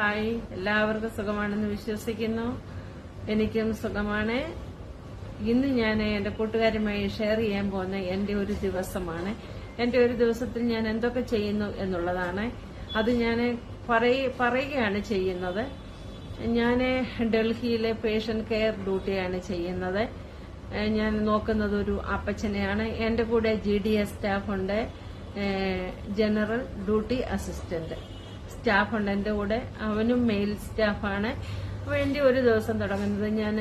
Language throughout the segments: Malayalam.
ഹായ് എല്ലാവർക്കും സുഖമാണെന്ന് വിശ്വസിക്കുന്നു. എനിക്കും സുഖമാണ്. ഇന്ന് ഞാൻ എന്റെ കൂട്ടുകാരുമായി ഷെയർ ചെയ്യാൻ പോകുന്ന എന്റെ ഒരു ദിവസമാണ്. എന്റെ ഒരു ദിവസത്തിൽ ഞാൻ എന്തൊക്കെ ചെയ്യുന്നു എന്നുള്ളതാണ്. അത് ഞാൻ പറയുകയാണ് ചെയ്യുന്നത്. ഞാൻ ഡൽഹിയിലെ പേഷ്യന്റ് കെയർ ഡ്യൂട്ടിയാണ് ചെയ്യുന്നത്. ഞാൻ നോക്കുന്നത് ഒരു അപ്പച്ചനെയാണ്. എന്റെ കൂടെ G D S general duty assistant സ്റ്റാഫുണ്ട്. എന്റെ കൂടെ അവനും മെയിൽ സ്റ്റാഫാണ്. വേണ്ടി ഒരു ദിവസം തുടങ്ങുന്നത്. ഞാൻ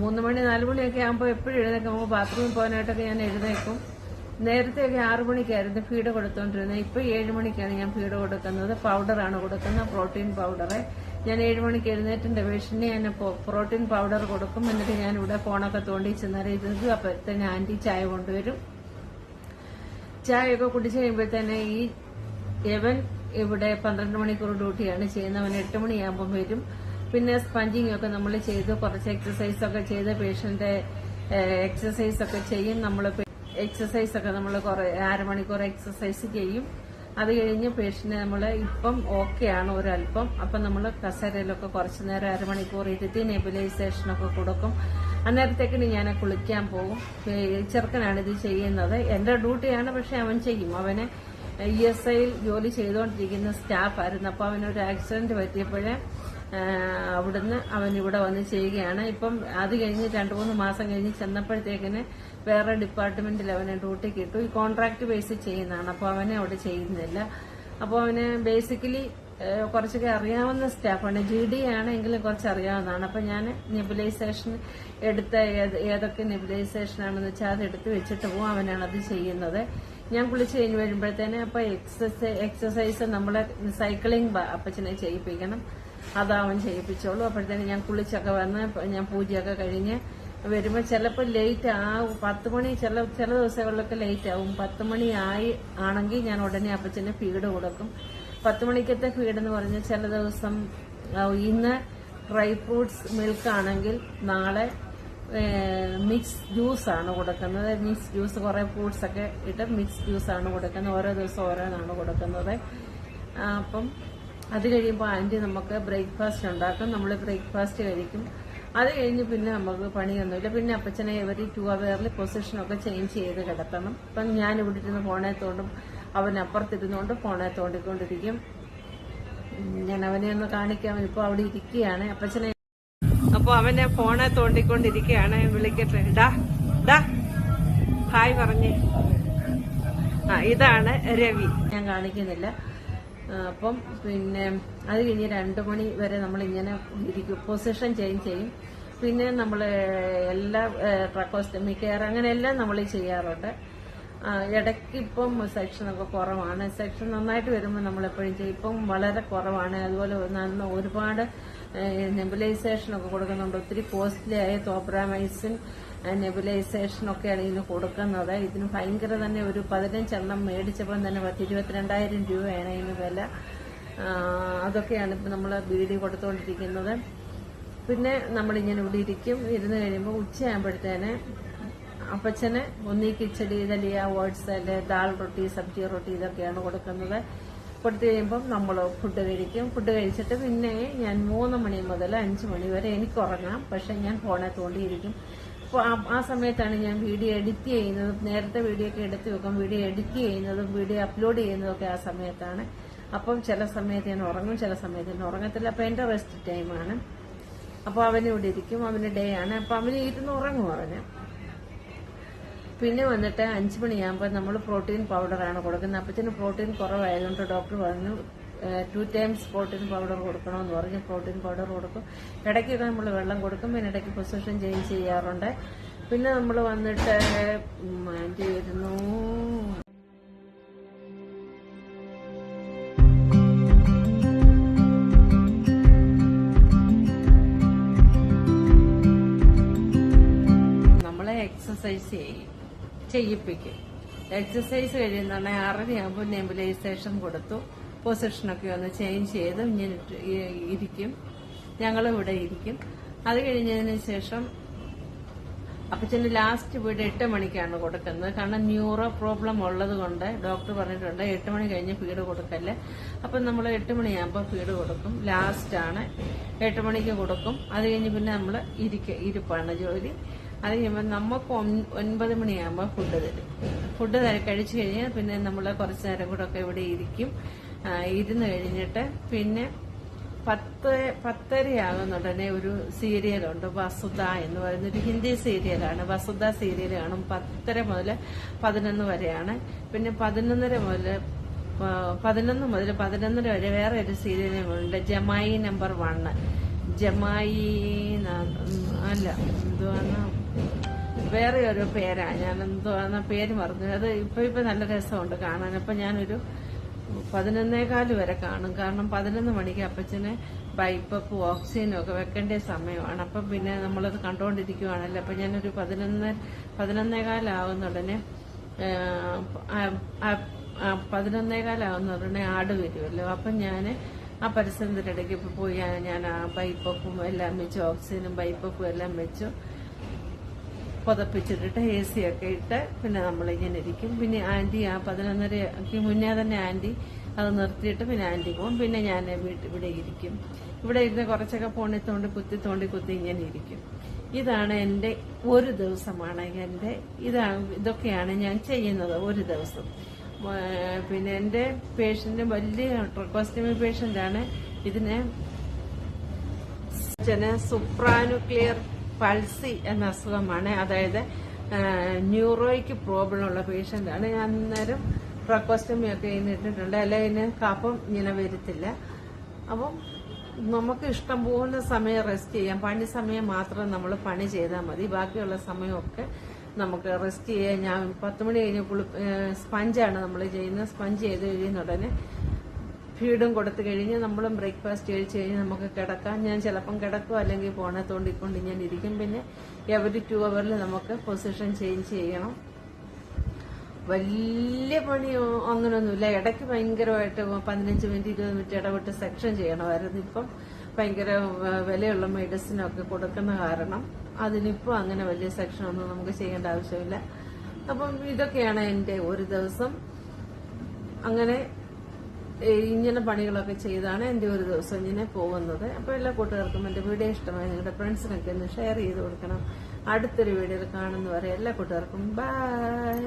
മൂന്ന് മണി നാല് മണിയൊക്കെ ആകുമ്പോൾ എപ്പോഴും എഴുന്നേക്കും നമുക്ക് ബാത്റൂമിൽ പോകാനായിട്ടൊക്കെ ഞാൻ എഴുന്നേക്കും നേരത്തെയൊക്കെ ആറു മണിക്കായിരുന്നു ഫീഡ് കൊടുത്തോണ്ടിരുന്നത്. ഇപ്പൊ ഏഴ് മണിക്കാണ് ഞാൻ ഫീഡ് കൊടുക്കുന്നത്. പൗഡറാണ് കൊടുക്കുന്നത്. പ്രോട്ടീൻ പൗഡർ ഞാൻ ഏഴ് മണിക്ക് എഴുന്നേറ്റിന്റെ പേഷ്യന്റിന് ഞാൻ പ്രോട്ടീൻ പൗഡർ കൊടുക്കും. എന്നിട്ട് ഞാൻ ഇവിടെ ഫോണൊക്കെ തോണ്ടി ചെന്നേരം ഇരുന്നത് അപ്പോഴത്തേന് ആന്റി ചായ കൊണ്ടുവരും. ചായയൊക്കെ കുടിച്ചു കഴിയുമ്പോഴത്തേനെ ഈ എവൻ ഇവിടെ പന്ത്രണ്ട് മണിക്കൂർ ഡ്യൂട്ടിയാണ് ചെയ്യുന്നത്. അവൻ എട്ട് മണിയാകുമ്പോൾ വരും. പിന്നെ സ്പഞ്ചിങ് ഒക്കെ നമ്മൾ ചെയ്ത് കുറച്ച് എക്സസൈസ് ഒക്കെ ചെയ്ത് പേഷ്യന്റ് എക്സസൈസ് ഒക്കെ ചെയ്യും. നമ്മൾ എക്സസൈസ് ഒക്കെ നമ്മൾ അരമണിക്കൂർ എക്സസൈസ് ചെയ്യും. അത് കഴിഞ്ഞ് പേഷ്യന്റ് നമ്മൾ ഇപ്പം ഓക്കെ ആണ് ഒരല്പം അപ്പം നമ്മൾ കസേരയിലൊക്കെ കുറച്ച് നേരം അരമണിക്കൂർ ഇരുത്തി നെബുലൈസേഷൻ ഒക്കെ കൊടുക്കും. അന്നേരത്തേക്കിന് ഞാൻ കുളിക്കാൻ പോകും. ചെറുക്കനാണ് ഇത് ചെയ്യുന്നത്. എന്റെ ഡ്യൂട്ടിയാണ് പക്ഷെ അവൻ ചെയ്യും. അവന് ഇ എസ് ഐയിൽ ജോലി ചെയ്തുകൊണ്ടിരിക്കുന്ന സ്റ്റാഫായിരുന്നു അപ്പോൾ അവനൊരു ആക്സിഡന്റ് പറ്റിയപ്പോഴേ അവിടുന്ന് അവൻ ഇവിടെ വന്ന് ചെയ്യുകയാണ്. ഇപ്പം അത് കഴിഞ്ഞ് രണ്ട് മൂന്ന് മാസം കഴിഞ്ഞ് ചെന്നപ്പോഴത്തേക്കിന് വേറെ ഡിപ്പാർട്ട്മെന്റിൽ അവനെ ഡ്യൂട്ടി കിട്ടു. ഈ കോൺട്രാക്ട് ബേസിൽ ചെയ്യുന്നതാണ്. അപ്പോൾ അവനെ അവിടെ ചെയ്യുന്നില്ല. അപ്പോൾ അവന് ബേസിക്കലി കുറച്ചൊക്കെ അറിയാവുന്ന സ്റ്റാഫാണ്. ജി ഡി ആണെങ്കിലും കുറച്ച് അറിയാവുന്നതാണ്. അപ്പോൾ ഞാൻ നെബുലൈസേഷൻ എടുത്ത ഏതൊക്കെ നെബുലൈസേഷൻ ആണെന്ന് വെച്ചാൽ അത് എടുത്ത് വെച്ചിട്ട് പോകും അവനാണ് അത് ചെയ്യുന്നത്. ഞാൻ കുളിച്ച് കഴിഞ്ഞ് വരുമ്പോഴത്തേന് അപ്പൊ എക്സസൈസ് എക്സസൈസ് നമ്മളെ സൈക്ലിംഗ് അപ്പച്ചനെ ചെയ്യിപ്പിക്കണം. അതാവൻ ചെയ്യിപ്പിച്ചോളൂ. അപ്പോഴത്തേന് ഞാൻ കുളിച്ചൊക്കെ വന്ന് ഞാൻ പൂജയൊക്കെ കഴിഞ്ഞ് വരുമ്പോൾ ചിലപ്പോൾ ലേറ്റ് ആവും. പത്ത് മണി ചില ചില ദിവസങ്ങളിലൊക്കെ ലേറ്റ് ആവും. പത്ത് മണി ആയി ആണെങ്കിൽ ഞാൻ ഉടനെ അപ്പച്ചന് ഫീഡ് കൊടുക്കും. പത്ത് മണിക്കത്തെ ഫീഡ് എന്ന് പറഞ്ഞാൽ ചില ദിവസം ഇന്ന് ഡ്രൈ ഫ്രൂട്ട്സ് മിൽക്ക് ആണെങ്കിൽ നാളെ മിക്സ് ആണ് കൊടുക്കുന്നത്. മിക്സ് ജ്യൂസ് കുറേ ഫ്രൂട്ട്സ് ഒക്കെ ഇട്ട് മിക്സ് ജ്യൂസ് ആണ് കൊടുക്കുന്നത്. ഓരോ ദിവസം ഓരോന്നാണ് കൊടുക്കുന്നത്. അപ്പം അത് കഴിയുമ്പോൾ ആന്റി നമുക്ക് ബ്രേക്ക്ഫാസ്റ്റ് ഉണ്ടാക്കും. നമ്മൾ ബ്രേക്ക്ഫാസ്റ്റ് കഴിക്കും. അത് കഴിഞ്ഞ് പിന്നെ നമുക്ക് പണിയൊന്നുമില്ല. പിന്നെ അപ്പച്ചനെ എവരി ടു അവറിൽ പൊസിഷനൊക്കെ ചേഞ്ച് ചെയ്ത് കിടത്തണം. ഇപ്പം ഞാൻ ഇവിടെ ഇരുന്ന് ഫോണെ തോണ്ടും അവൻ അപ്പുറത്തിരുന്നുകൊണ്ട് ഫോണെ തോണ്ടിക്കൊണ്ടിരിക്കും. ഞാൻ അവനെ ഒന്ന് കാണിക്കാൻ ഇപ്പോൾ അവിടെ ഇരിക്കുകയാണ്. അപ്പച്ചനെ അപ്പൊ അവനെ ഫോണെ തോണ്ടിക്കൊണ്ടിരിക്കുകയാണ്. വിളിക്കട്ടെ. ഡാ ഡാ. ഹായ് പറഞ്ഞേ. ആ ഇതാണ് രവി. ഞാൻ കാണിക്കുന്നില്ല. അപ്പം പിന്നെ അത് കഴിഞ്ഞ് രണ്ടു മണി വരെ നമ്മൾ ഇങ്ങനെ ഇരിക്കും. പൊസിഷൻ ചേഞ്ച് ചെയ്യും. പിന്നെ നമ്മൾ എല്ലാ ട്രക്കോസ്റ്റമി കെയർ അങ്ങനെയെല്ലാം നമ്മൾ ചെയ്യാറുണ്ട്. ഇടയ്ക്ക് ഇപ്പം സെക്ഷനൊക്കെ കുറവാണ്. സെക്ഷൻ നന്നായിട്ട് വരുമ്പോൾ നമ്മളെപ്പോഴും ചെയ്യും. ഇപ്പം വളരെ കുറവാണ്. അതുപോലെ ഒരുപാട് നെബുലൈസേഷൻ ഒക്കെ കൊടുക്കുന്നുണ്ട്. ഒത്തിരി കോസ്റ്റ്ലി ആയ തോപ്രാമൈസിൻ നെബുലൈസേഷൻ ഒക്കെയാണ് ഇതിന് കൊടുക്കുന്നത്. ഇതിന് ഭയങ്കര തന്നെ ഒരു പതിനഞ്ചെണ്ണം മേടിച്ചപ്പോൾ തന്നെ പത്ത് ഇരുപത്തിരണ്ടായിരം രൂപയാണ് ഇതിന് വില. അതൊക്കെയാണ് ഇപ്പം നമ്മൾ ബീഡി കൊടുത്തുകൊണ്ടിരിക്കുന്നത് പിന്നെ നമ്മളിങ്ങനെ ഇവിടെ ഇരിക്കും. ഇരുന്ന് കഴിയുമ്പോൾ ഉച്ചയാകുമ്പോഴത്തേന് അപ്പച്ചന് ഒന്നീ കിച്ചടി ദലിയ ഓട്സ് അല്ലെ ദാൽ റൊട്ടി സബ്ജി റൊട്ടി ഇതൊക്കെയാണ് കൊടുക്കുന്നത്. കൊടുത്തു കഴിയുമ്പം നമ്മൾ ഫുഡ് കഴിക്കും. ഫുഡ് കഴിച്ചിട്ട് പിന്നെ ഞാൻ മൂന്ന് മണി മുതൽ അഞ്ച് മണി വരെ എനിക്ക് ഉറങ്ങാം. പക്ഷെ ഞാൻ ഫോണെ തോണ്ടിയിരിക്കും ആ- സമയത്താണ് ഞാൻ വീഡിയോ എഡിറ്റ് ചെയ്യുന്നതും നേരത്തെ വീഡിയോ ഒക്കെ എടുത്ത് വെക്കും. വീഡിയോ എഡിറ്റ് ചെയ്യുന്നതും വീഡിയോ അപ്ലോഡ് ചെയ്യുന്നതൊക്കെ ആ സമയത്താണ്. അപ്പം ചില സമയത്ത് ഞാൻ ഉറങ്ങും ചില സമയത്ത് ഞാൻ ഉറങ്ങത്തില്ല. അപ്പം എന്റെ റെസ്റ്റ് ടൈമാണ് അപ്പോൾ അവനിവിടെ ഇരിക്കും. അവന് ഡേ ആണ്. അപ്പം അവന് ഇരുന്ന് ഉറങ്ങും അവന്. പിന്നെ വന്നിട്ട് അഞ്ച് മണിയാകുമ്പോൾ നമ്മൾ പ്രോട്ടീൻ പൗഡറാണ് കൊടുക്കുന്നത്. അപ്പത്തിന് പ്രോട്ടീൻ കുറവായതുകൊണ്ട് ഡോക്ടർ പറഞ്ഞു ടു ടൈംസ് പ്രോട്ടീൻ പൗഡർ കൊടുക്കണമെന്ന് പറഞ്ഞു. പ്രോട്ടീൻ പൗഡർ കൊടുക്കും. ഇടയ്ക്കൊക്കെ നമ്മൾ വെള്ളം കൊടുക്കും. പിന്നെ ഇടയ്ക്ക് പൊസിഷൻ ചേഞ്ച് ചെയ്യാറുണ്ട്. പിന്നെ നമ്മൾ വന്നിട്ട് ചെയ്തിരുന്നു എക്സസൈസ് ചെയ്യും. ചെയ്യിപ്പിക്കും. എക്സസൈസ് കഴിയുന്ന ആറരയാകുമ്പോൾ നെബുലൈസേഷൻ കൊടുത്തു. പൊസിഷനൊക്കെ ഒന്ന് ചേഞ്ച് ചെയ്ത് ഇങ്ങനെ ഇരിക്കും. ഞങ്ങളിവിടെ ഇരിക്കും. അത് കഴിഞ്ഞതിന് ശേഷം അപ്പച്ചന് ലാസ്റ്റ് വീട് എട്ട് മണിക്കാണ് കൊടുക്കുന്നത്. കാരണം ന്യൂറോ പ്രോബ്ലം ഉള്ളത് കൊണ്ട് ഡോക്ടർ പറഞ്ഞിട്ടുണ്ട് എട്ട് മണി കഴിഞ്ഞ് ഫീഡ് കൊടുക്കല്ലേ. അപ്പം നമ്മൾ എട്ട് മണിയാകുമ്പോൾ ഫീഡ് കൊടുക്കും. ലാസ്റ്റ് ആണ്. എട്ട് മണിക്ക് കൊടുക്കും. അത് കഴിഞ്ഞ് പിന്നെ നമ്മൾ ഇരിക്ക ഇരിപ്പാണ് ജോലി. അത് കഴിയുമ്പോൾ നമുക്ക് ഒൻ- ഒൻപത് മണിയാകുമ്പോൾ ഫുഡ് തരും. ഫുഡ് കഴിച്ചു കഴിഞ്ഞാൽ പിന്നെ നമ്മൾ കുറച്ച് നേരം കൂടെ ഒക്കെ ഇവിടെ ഇരിക്കും. ഇരുന്ന് കഴിഞ്ഞിട്ട് പിന്നെ പത്ത് പത്തരയാകുന്ന ഉടനെ ഒരു സീരിയലുണ്ട് വസുധ എന്ന് പറയുന്ന ഒരു ഹിന്ദി സീരിയലാണ്. വസുധ സീരിയൽ കാണും പത്തര മുതൽ പതിനൊന്ന് വരെയാണ്. പിന്നെ പതിനൊന്നര മുതൽ പതിനൊന്ന് മുതൽ പതിനൊന്നര വരെ വേറെ ഒരു സീരിയലുണ്ട് ജമായി നമ്പർ വണ്ണ് ജമായി അല്ല എന്തുവാണ്? വേറെ ഒരു പേരാ. ഞാൻ എന്തോ ആ പേര് മറന്നു. അത് ഇപ്പൊ ഇപ്പൊ നല്ല രസമുണ്ട് കാണാൻ. അപ്പൊ ഞാനൊരു പതിനൊന്നേകാൽ വരെ കാണും. കാരണം പതിനൊന്ന് മണിക്ക് അപ്പച്ചന് ബൈപ്പപ്പും ഓക്സിജനും ഒക്കെ വെക്കേണ്ട സമയമാണ്. അപ്പം പിന്നെ നമ്മളത് കണ്ടുകൊണ്ടിരിക്കുവാണല്ലോ അപ്പൊ ഞാനൊരു പതിനൊന്ന് പതിനൊന്നേകാലാവുന്ന ഉടനെ പതിനൊന്നേകാലാവുന്ന ഉടനെ ആട് വരുമല്ലോ അപ്പം ഞാൻ ആ പരിസരത്തിന്റെ ഇപ്പൊ പോയി ഞാൻ ആ ബൈപ്പപ്പും എല്ലാം വെച്ചു ഓക്സിജനും ബൈപ്പപ്പും എല്ലാം വെച്ചു. പുതപ്പിച്ചിട്ടിട്ട് എ സി ഒക്കെ ഇട്ട് പിന്നെ നമ്മളിങ്ങനെ ഇരിക്കും. പിന്നെ ആന്റി ആ പതിനൊന്നരയ്ക്ക് മുന്നേ തന്നെ ആന്റി അത് നിർത്തിയിട്ട് പിന്നെ ആന്റി പോകും. പിന്നെ ഞാൻ വീട്ടിൽ ഇവിടെ ഇരിക്കും. ഇവിടെ ഇരുന്ന് കുറച്ചൊക്കെ ഫോണിൽ തോണ്ടി കുത്തി തോണ്ടി കുത്തി ഇങ്ങനെ ഇരിക്കും. ഇതാണ് എന്റെ ഒരു ദിവസമാണ് എന്റെ ഇതാണ് ഇതൊക്കെയാണ് ഞാൻ ചെയ്യുന്നത് ഒരു ദിവസം. പിന്നെ എന്റെ പേഷ്യന്റ് വലിയ ട്രക്കോസ്റ്റമി പേഷ്യന്റാണ്. ഇതിനെ സുപ്രാനുക്ലിയർ പൾസി എന്ന അസുഖമാണ്. അതായത് ന്യൂറോയ്ക്ക് പ്രോബ്ലം ഉള്ള പേഷ്യന്റ് ആണ് ഞാൻ അന്നേരം ട്രക്കോസ്റ്റമി ഒക്കെ ഇട്ടിട്ടുണ്ട് അല്ലെ ഇതിന് കഫം ഇങ്ങനെ വരത്തില്ല. അപ്പം നമുക്ക് ഇഷ്ടം പോകുന്ന സമയം റെസ്റ്റ് ചെയ്യാം. പണി സമയം മാത്രം നമ്മൾ പണി ചെയ്താൽ മതി. ബാക്കിയുള്ള സമയമൊക്കെ നമുക്ക് റെസ്റ്റ് ചെയ്യാം. ഞാൻ പത്ത് മണി കഴിഞ്ഞ് കുളി സ്പഞ്ചാണ് നമ്മൾ ചെയ്യുന്നത്. സ്പഞ്ച് ചെയ്ത് കഴിയുന്ന ഉടനെ ഫീഡും കൊടുത്തു കഴിഞ്ഞ് നമ്മളും ബ്രേക്ക്ഫാസ്റ്റ് കഴിച്ച് കഴിഞ്ഞ് നമുക്ക് കിടക്കാം. ഞാൻ ചിലപ്പം കിടക്കും അല്ലെങ്കിൽ ഫോണെ തോണ്ടിക്കൊണ്ട് ഞാൻ ഇരിക്കും. പിന്നെ എവറി ടു അവറിൽ നമുക്ക് പൊസിഷൻ ചേഞ്ച് ചെയ്യണം. വലിയ പണി അങ്ങനെയൊന്നുമില്ല ഇടയ്ക്ക് ഭയങ്കരമായിട്ട് പതിനഞ്ച് മിനിറ്റ് ഇരുപത് മിനിറ്റ് ഇടവിട്ട് സെക്ഷൻ ചെയ്യണമായിരുന്നു. ഇപ്പം ഭയങ്കര വിലയുള്ള മെഡിസിനൊക്കെ കൊടുക്കുന്ന കാരണം അതിനിപ്പോൾ അങ്ങനെ വലിയ സെക്ഷൻ ഒന്നും നമുക്ക് ചെയ്യേണ്ട ആവശ്യമില്ല. അപ്പം ഇതൊക്കെയാണ് എന്റെ ഒരു ദിവസം. അങ്ങനെ ഇങ്ങനെ പണികളൊക്കെ ചെയ്താണ് എന്റെ ഒരു ദിവസം ഇങ്ങനെ പോകുന്നത്. അപ്പോൾ എല്ലാ കൂട്ടുകാർക്കും എന്റെ വീഡിയോ ഇഷ്ടമായി നിങ്ങളുടെ ഫ്രണ്ട്സിനൊക്കെ ഒന്ന് ഷെയർ ചെയ്ത് കൊടുക്കണം. അടുത്തൊരു വീഡിയോയിൽ കാണുന്നവരെ എല്ലാ കൂട്ടുകാർക്കും ബൈ.